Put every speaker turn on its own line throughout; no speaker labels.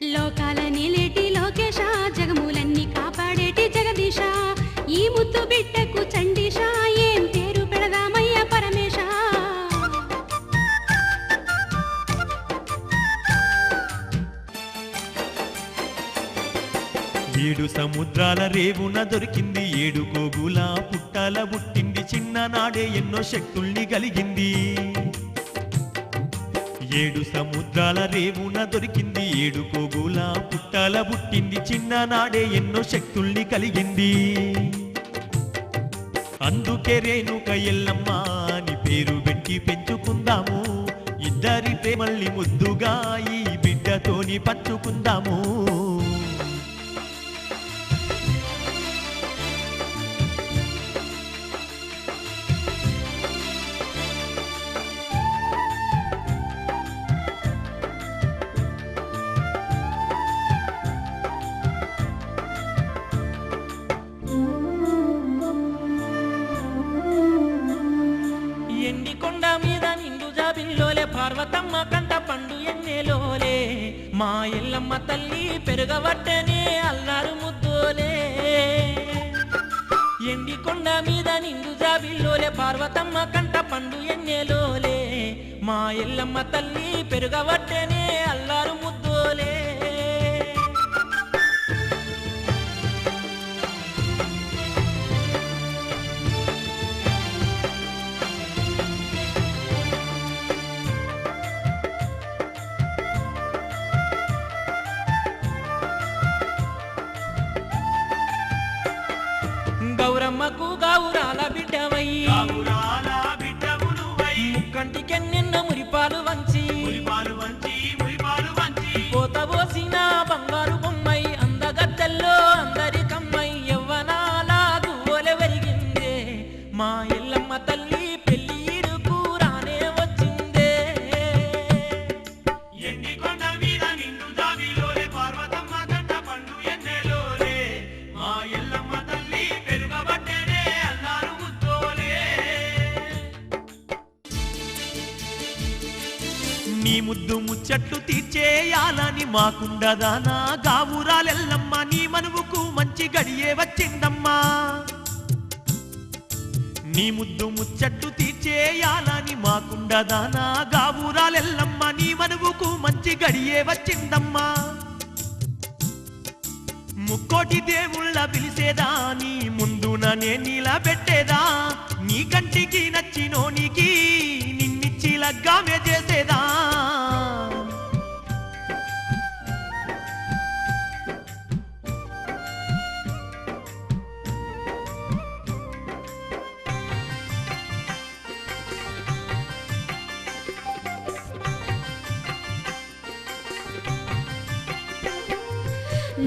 లోకాల నీలేటి లోకేశ జగములన్నీ కాపాడేటి జగదీశ. ఈ ముద్దు బిడ్డకు చండీశ ఏం పేరు పెడదామయ్య పరమేశ.
ఏడు సముద్రాల రేవున దొరికింది ఏడు గోగుల పుట్టాల పుట్టింది చిన్ననాడే ఎన్నో శక్తుల్ని కలిగింది. ఏడు సముద్రాల రేవున దొరికింది ఏడు కోగుల పుట్టాల పుట్టింది చిన్ననాడే ఎన్నో శక్తుల్ని కలిగింది. అందుకే రేణుక ఎల్లమ్మ అని పేరు పెట్టి పెంచుకుందాము. ఇద్దరి ప్రేమల్ని ముద్దుగా ఈ బిడ్డతోని పంచుకుందాము
కొండ మీద నిండు జాబిల్లోలే పార్వతమ్మ కంట పండు ఎన్నెలోలే. మా ఎల్లమ్మ తల్లి పెరుగబట్టనే అల్లారు ముద్దోలే. ఎండి కొండ మీద నిండు జాబిల్లోలే పార్వతమ్మ కంట పండు ఎన్నెలోలే. మా ఎల్లమ్మ తల్లి పెరుగబట్టనే అల్లారు ముద్దోలే.
నీ ముద్దు ముచ్చట్లు తీర్చేయాలని మాకుండదానా గావురాలెల్లమ్మ నీ మనువుకు మంచి గడియే వచ్చిందమ్మా. నీ ముద్దు ముచ్చట్టు తీర్చేయాలని మాకుండదానా గావురాలెల్లమ్మ నీ మనువుకు మంచి గడియే వచ్చిందమ్మా. ముక్కోటి దేవుళ్ళ పిలిసేదా నీ ముందున నేను నిలబెట్టేదా నీ కంటికి నచ్చినోనికి నీకి లగ్గామే చేసేదా?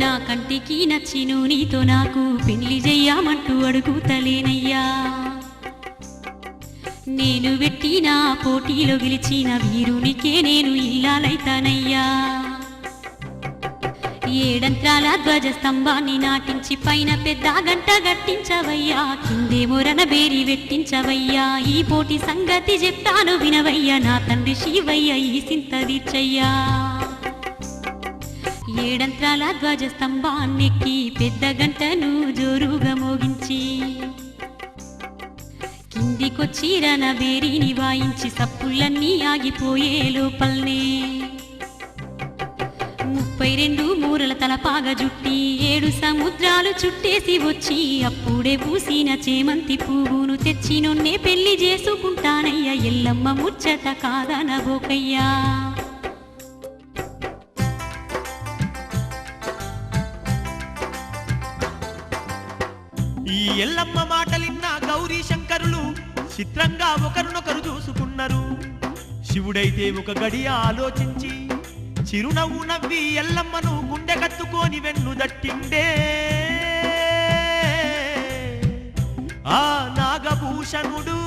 నా కంటికి నచ్చిను నీతో నాకు పెళ్ళి చెయ్యామంటూ అడుగుతలేనయ్యా నేను పెట్టిన పోటీలో గెలిచిన వీరునికే నేను ఇల్లాలైతానయ్యా ఏడంత్రాల ధ్వజ స్తంభాన్ని నాటించి పైన పెద్ద గంట గట్టించవయ్యా కిందేమో రణబేరి వెట్టించవయ్యా. ఈ పోటీ సంగతి చెప్తాను వినవయ్యా. నా తండ్రి శివయ్య ఈ సింత తీర్చయ్యా. ఏడంత్రాల ధ్వజ స్తంభాన్నెక్కి పెద్ద గంటను జోరుగా మోగించి కిందికొచ్చిరన రణబేరిని వాయించి సప్పులన్నీ ఆగిపోయే లోపల్నే. ముప్పై రెండు మూరల తలపాగ జుట్టి ఏడు సముద్రాలు చుట్టేసి వచ్చి అప్పుడే పూసిన చేమంతి పువ్వును తెచ్చి నొన్నే పెళ్ళి చేసుకుంటానయ్యా ఎల్లమ్మ ముచ్చట కాదనబోకయ్యా
ఈ ఎల్లమ్మ మాటలిన్న గౌరీ శంకరులు చిత్రంగా ఒకరినొకరు చూసుకున్నారు. శివుడైతే ఒక గడియ ఆలోచించి చిరునవ్వు నవ్వి ఎల్లమ్మను గుండె కత్తుకొని వెన్ను దట్టిండే. ఆ నాగభూషణుడు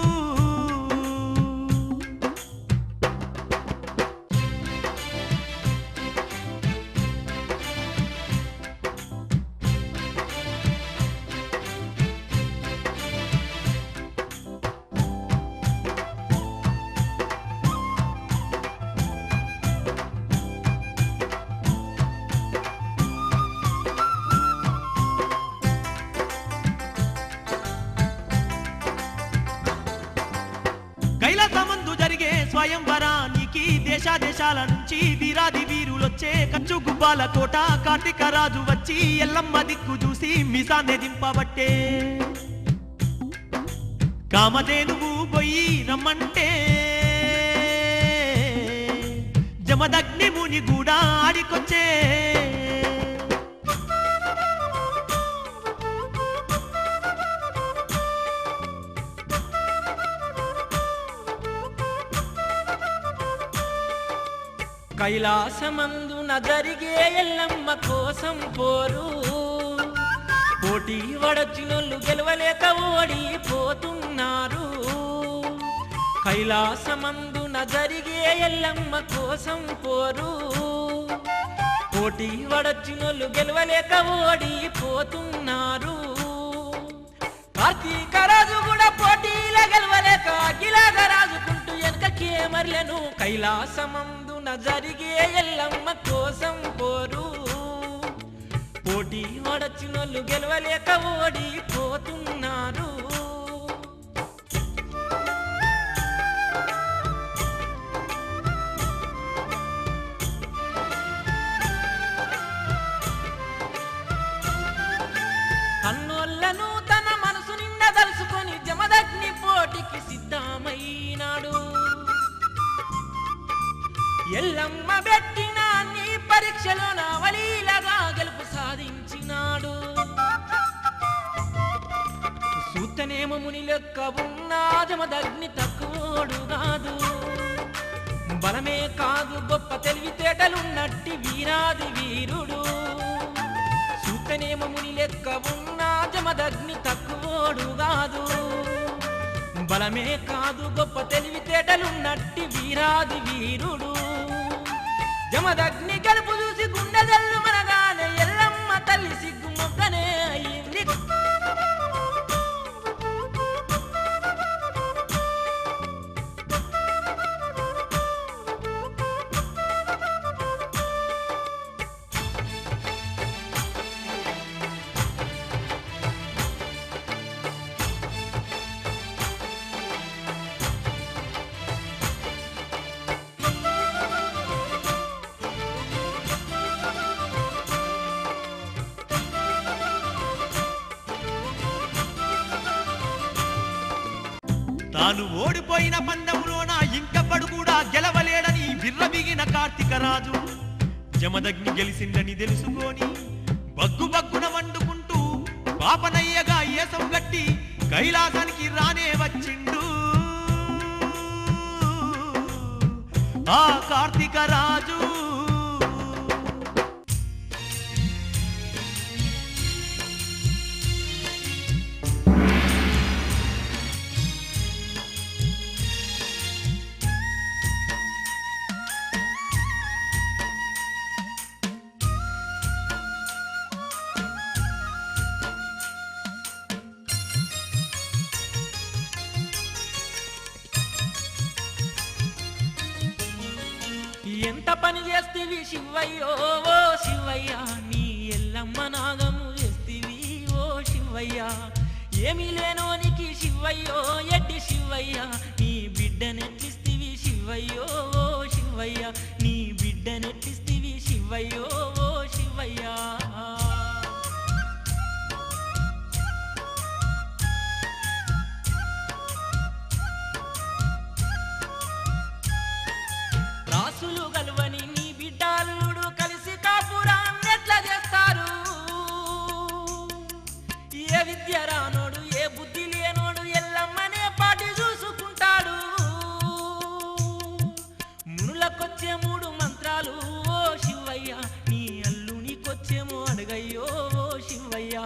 స్వయం వరానికి దేశాదేశాల నుంచి వీరాది వీరులొచ్చే కంచు గుబ్బాల కోట కార్తీక రాజు వచ్చి ఎల్లమ్మ దిక్కు చూసి మిసాన్ని దింపబట్టే. కామధేనువు పోయి రమ్మంటే జమదగ్ని ముని కూడా ఆడికొచ్చే.
కైలాసమందున జరిగే ఎల్లమ్మ కోసం పోరు. పోటీ వడచినోళ్ళు గెలవలేక ఓడిపోతున్నారు. కైలాసమందున జరిగే ఎల్లమ్మ కోసం పోరు. పోటీ వడచినోళ్ళు గెలవలేక ఓడిపోతున్నారు. కార్తీక రాజు కూడా పోటీల గెలవలేక అఖిలాగ రాజుకుంటూ కేమర్లను. కైలాసమందు కైలాసమందున జరిగే ఎల్లమ్మ కోసం పోరు. పోటీ వడచినోళ్ళు గెలవలేక ఓడిపోతున్నా. పరీక్షలో నా గెలుపు సాధించినాడు. సూతనేమో ముని లెక్క ఉన్నాజమదగ్ని తక్కువడు కాదు. బలమే కాదు గొప్ప తెలివితేటలున్నట్టి వీరాది వీరుడు. సూతనేమో ముని లెక్క ఉన్నాజమదగ్ని తక్కువడు కాదు. బలమే కాదు గొప్ప తెలివితేటలున్నట్టి వీరాది వీరుడు. జమదగ్ని గలుపు చూసి గుండె గుండెదల్లు మనగానే ఎల్లమ్మ తల్లి సిగ్గు
తాను ఓడిపోయిన పందెంలోన ఇంకెవ్వడు కూడా గెలవలేడని విర్రబిగిన కార్తీక రాజు. జమదగ్ని గెలిసిందని తెలుసుకొని బగ్గు బగ్గున వండుకుంటూ పాపనయ్యగా ఏసం గట్టి కైలాసానికి రానే వచ్చిండు. ఆ కార్తీక రాజు.
శివయ్యో ఓ శివయ్య నీ ఎల్లమ్మ నాగము ఎస్తివి ఓ శివయ్య. ఏమీ లేనోనికి శివయ్యో ఎడ్డి శివయ్య. నీ బిడ్డనెట్లిస్తివి శివయ్యో ఓ శివయ్య. నీ బిడ్డనెట్లిస్తివి శివయ్యో శివయ్యో శివయ్య.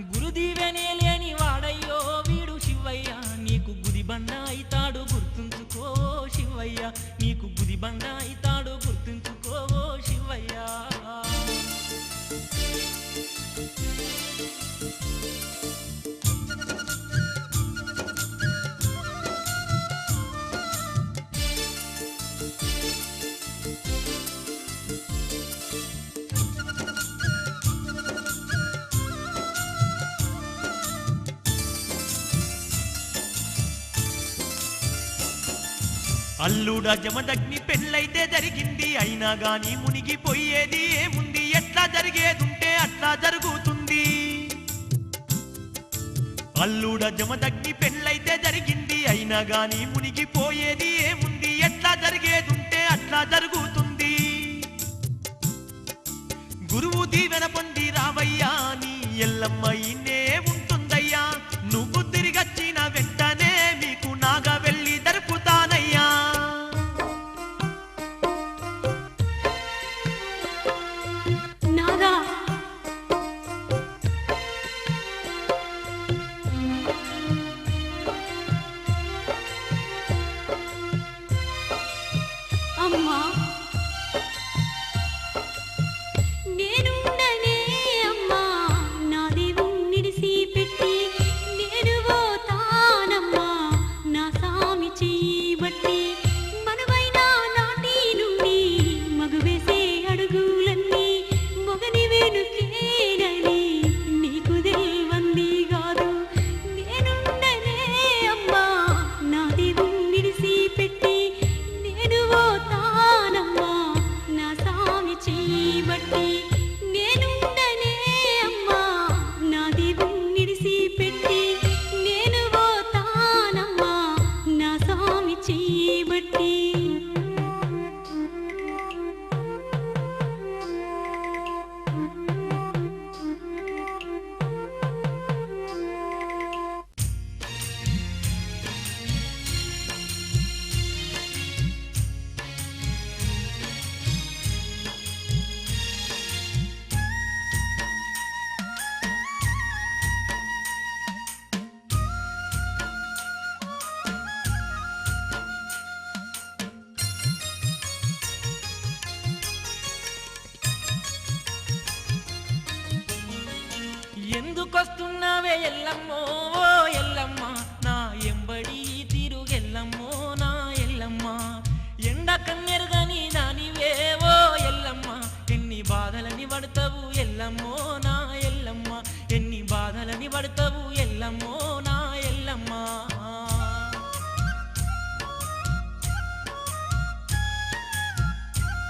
గురుదీవెనే లేని వాడయ్యో వీడు శివయ్య. నీకు గుదిబండ అయితాడు గుర్తుంచుకో శివయ్య. నీకు గుదిబండ అయితాడు గుర్తుంచుకో శివయ్యా.
అల్లుడ జమదగ్ని పెళ్ళైతే జరిగింది అయినా గాని మునిగిపోయేది ఏముంది? ఎట్లా జరిగేదుంటే అట్లా జరుగుతుంది. అల్లుడ జమదగ్ని పెళ్ళైతే జరిగింది అయినా గాని మునిగిపోయేది ఏముంది? ఎట్లా జరిగేదుంటే అట్లా జరుగుతుంది. గురువు దీవెన పొంది రావయ్యా నీ ఎల్లమ్మ ఇన్నే ఉంటుందయ్యా. నువ్వు తిరిగచ్చిన వెంటనే
ఎల్లమ్మో ఓ